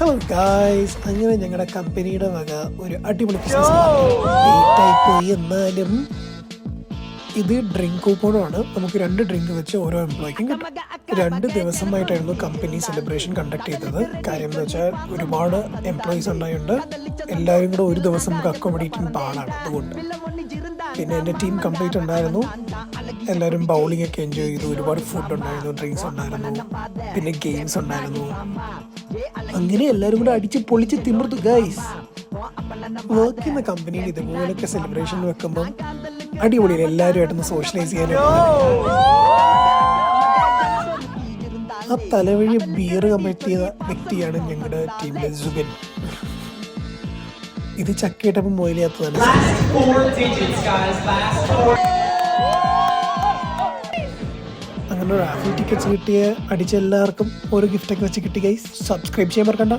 Hello guys അങ്ങനെ ഞങ്ങളുടെ കമ്പനിയുടെ വക ഒരു അടിപൊളി ബിസിനസ് പോയി. എന്നാലും ഇത് ഡ്രിങ്ക് കൂപ്പണാണ് നമുക്ക് രണ്ട് ഡ്രിങ്ക് വെച്ച് ഓരോ എംപ്ലോയിക്കും രണ്ട് ദിവസമായിട്ടായിരുന്നു കമ്പനി സെലിബ്രേഷൻ കണ്ടക്ട് ചെയ്തത്. കാര്യം എന്ന് വെച്ചാൽ ഒരുപാട് എംപ്ലോയീസ് ഉണ്ടായതുകൊണ്ട് എല്ലാവരും കൂടെ ഒരു ദിവസം നമുക്ക് അക്കോമഡേറ്റിംഗ് പാടാണ്. അതുകൊണ്ട്. പിന്നെ എന്റെ ടീം കംപ്ലീറ്റ് ഉണ്ടായിരുന്നു. എല്ലാവരും ബൗളിംഗ് ഒക്കെ എൻജോയ് ചെയ്തു. ഒരുപാട് ഫുഡ് ഉണ്ടായിരുന്നു ഡ്രിങ്ക്സ് ഉണ്ടായിരുന്നു പിന്നെ ഗെയിംസ് ഉണ്ടായിരുന്നു. അങ്ങനെ എല്ലാവരും കൂടെ അടിച്ച് പൊളിച്ച് തിമിർത്തു. ഗൈസ് വർക്ക് ചെയ്യുന്ന കമ്പനിയിൽ ഇതുപോലൊക്കെ സെലിബ്രേഷൻ വെക്കുമ്പോൾ അടിപൊളിയിൽ എല്ലാവരുമായിട്ടൊന്ന് സോഷ്യലൈസ് ചെയ്യാനായിട്ട് ആ തലവഴി ബിയർ കമ്മിറ്റ് ചെയ്ത വ്യക്തിയാണ് ഞങ്ങളുടെ ടീമിലെ ജുബിൻ ഇത് ചക്കയിട്ടപ്പം മൊയിലാത്തതാണ് അങ്ങനെ റാഫിൽ ടിക്കറ്റ്സ് കിട്ടിയ അടിച്ച എല്ലാവർക്കും ഓരോ ഗിഫ്റ്റൊക്കെ വെച്ച് കിട്ടി ഗൈസ് സബ്സ്ക്രൈബ് ചെയ്യാൻ മറക്കണ്ട.